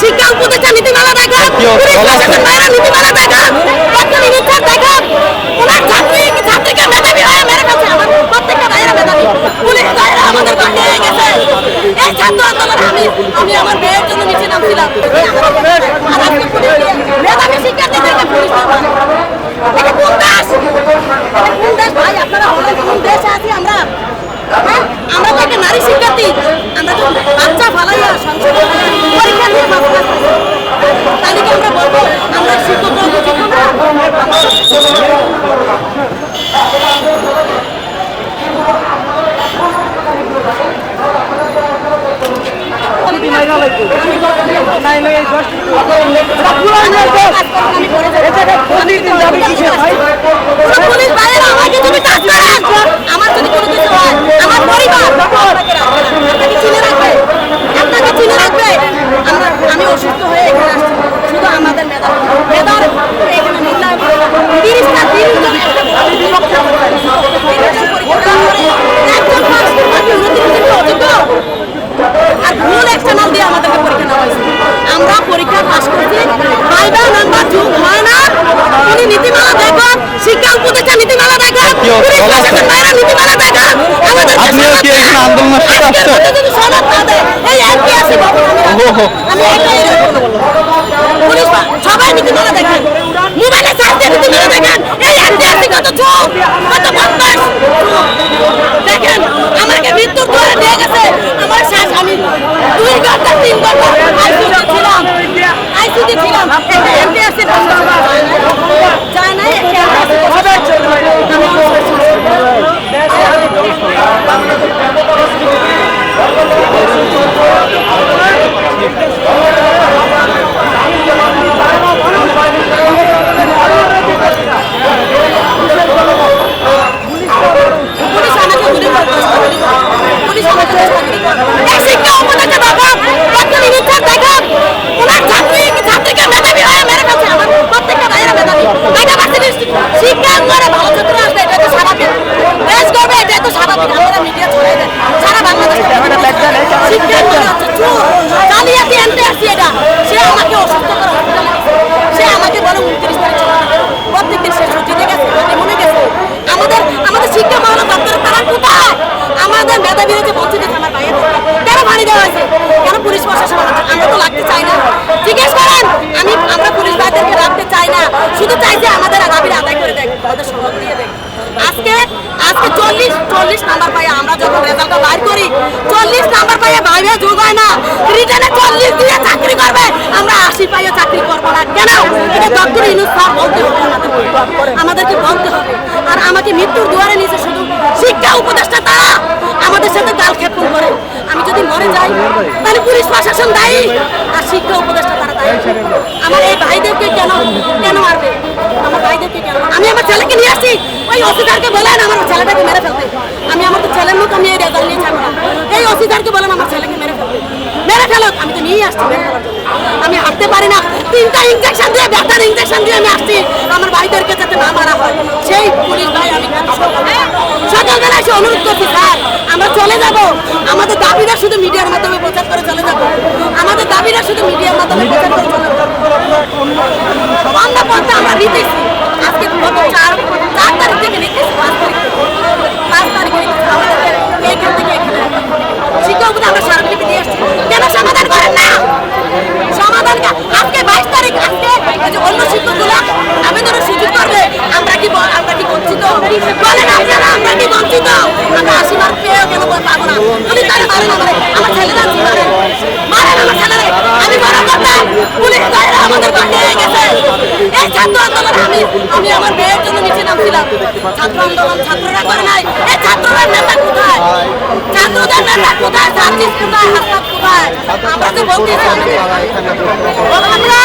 শিক্ষা উপদেষ্টা নীতিমালা দেখা? পুলিশ প্রশাসন বাইরে নীতিমালা দেখান বর্তমানে নির্দেশ দেখান ওনার ছাত্রী ছাত্রীকে মেধাবী হয়ে মেরে ফেলছে আমার প্রত্যেকটা ভাইয়েরা মেধাবী পুলিশ ভাইয়েরা আমাদের বাড়ি নিয়ে গেছে এই ছাত্র আন্দোলনে আমি আমি আমার মেয়ের জন্য নিচে নামছিলাম আর আজকে পুলিশ দিয়ে মেধাবী শিক্ষার্থীদেরকে পুলিশ ধরবে। এটা কোন দেশ এটা কোন দেশ ভাই আপনারা বলেন কোন দেশে আছি আমরা হ্যাঁ? আমরা তো একটা নারী শিক্ষার্থী আমরা তো বাচ্চা ফালাইয়া সংসদে পরীক্ষা দিয়ে পাস করতেছি তাহলে কি আমরা বলব আমরা শিক্ষকরা উচিত না? আমি করে যাব। কোনো পুলিশ পাস করছি। ভাইবা নাম্বার যুগ হয় না উনি নীতিমালা দেখুন শিক্ষা উপদেষ্টা নীতিমালা দেখুন? পুলিশ প্রশাসন বাইরে নীতিমালা দেখুন। আপনিও কি এখানে আন্দোলনের সাথে আসছেন? এই আছে আমি সবাই নীতিমালা দেখেন মোবাইলে চার্জ দিয়ে নীতিমালা দেখেন এই এমপি আছে কত চোখ কত বদমাস দেখেন আমাকে মৃত্যুর দূরে নিয়ে গেছে আমার শ্বাস আমি দুই ঘণ্টা তিন ঘণ্টা আইসিউতে ছিলাম আইসিউতে ছিলাম একটা এমপি আছে যায় নাই একটা এমপি আছে আমি পুলিশ আমাকে গুলি করে পুলিশ আমাকে চাকরি করে এই শিক্ষা উপদেষ্টা বাবা বর্তমানে নির্দেশ দেখুন ওনার ছাত্রী ছাত্রীকে মেধাবী হয়ে মেরে ফেলছে আমার প্রত্যেকটা ভাইয়েরা মেধাবী এটা ভার্সিটির শিক্ষা করে ভালো ছাত্র আসবে এটা তো স্বাভাবিক দেশ করবে এটা তো স্বাভাবিক আপনারা মিডিয়া ছড়াই দেন সারা বাংলাদেশ শিক্ষা করে হচ্ছে চোর জালিয়াতি এনতে আসছি এটা সে আমাকে অসুস্থ করে hospital এ গেছে। সে আমাকে বলে উনত্রিশ তারিখ চলে যাবে। প্রত্যেকদিন সে ছুটিতে গেছে আমাকে মনে গেছে আমাদের আমাদের শিক্ষা মহল দপ্তরে তারা কোথায় আমাদের মেধাবীরা যে বঞ্চিত আমার ভাইয়ের কেন বাড়ি দেওয়া হয়েছে কেন পুলিশ প্রশাসন আমাদের আমরা তো লাগতে চাই না জিজ্ঞেস করেন আমি আমরা পুলিশ ভাইদেরকে রাখতে চাই না শুধু চাই যে আমাদের দাবিটা আদায় করে দেখ আমাদের সনদ দিয়ে দেখ আজকে আজকে চল্লিশ চল্লিশ নাম্বার পাই আমরা যখন রেজাল্টটা বাইর করি চল্লিশ নাম্বার পাইয়ে ভাইবে যোগ হয় না। রিটার্নে চল্লিশ দিয়ে চাকরি করবে। আমরা আশি পাইয়ে চাকরি করব না। কেন? এটা ডক্টর ইনুস স্যার বলতে হবে আমাদের। আমাদেরকে বলতে হবে। আর আমাকে মৃত্যুর দুয়ারে নিচে শুধু। শিক্ষা উপদেষ্টা তারা আমাদের সাথে গাল ক্ষেপণ করে। আমি যদি মরে যাই, তাহলে পুলিশ প্রশাসন দায়ী। আর শিক্ষা উপদেষ্টা তারা দায়ী। আমার এই ভাইদেরকে কেন কেন মারবে? আমার ভাইদেরকে কেন আমি আমার ছেলেকে নিয়ে আসছি। ওই অফিসারকে বলেন আমার ছেলেটাকে মেরে ফেলতে। আমি আমার ছেলের মুখ আমি এই রেজাল্ট নিয়ে ছাড়বো এই অফিসারকে বলেন আমার আমি তো নিয়ে আসছি। আমি হাঁটতে পারি না। তিনটা ইঞ্জেকশন দিয়ে ব্যথার ইঞ্জেকশন দিয়ে আমি আসছি। আমার ভাইদেরকে যাতে না মারা হয়। সেই পুলিশ ভাই, আমি সকালবেলা এসে অনুরোধ করছি, স্যার, আমরা চলে যাব। আমাদের দাবিটা শুধু মিডিয়ার মাধ্যমে প্রচার করে চলে যাব। আমাদের দাবিটা শুধু মিডিয়ার মাধ্যমে প্রচার করে চলে যাব। আমরা বলতে আমরা নিতেছি আজকে গত চার চার তারিখ থেকে নিতেছি পাঁচ তারিখ থেকে। পাঁচ তারিখে নিতেছি আমাদেরকে এইখান থেকে এখানে শিক্ষক আমরা স্মারকলিপি দিয়ে আসছি কেন সমাধান করেন না সমাধান কা- আজকে বাইশ তারিখ আজকে এই শিক্ষকগুলো আবেদনের সুযোগ করবে আমরা কি আমরা কি বঞ্চিত? বলেন আপনারা, আমরা কি বঞ্চিত? আমরা আশি মার্ক কেন পাবো না? উনি তাহলে মারেন আমারে। আমার ছেলেরা মারেন মারেন আমার ছেলেরে। আমি বড় করতাম পুলিশ ভাইরা আমাদের নিয়ে গেছে। এই ছাত্র আন্দোলন আমি আমি আমার মেয়ের জন্য নিচে নামছিলাম। ছাত্র আন্দোলন ছাত্ররা করে নাই। এই ছাত্ররা নেতা কোথায়? ছাত্রদের নেতা কোথায়? সার্জিস কোথায়? হাসপাত কোথায়? আমরা যে বলতেছি আমরা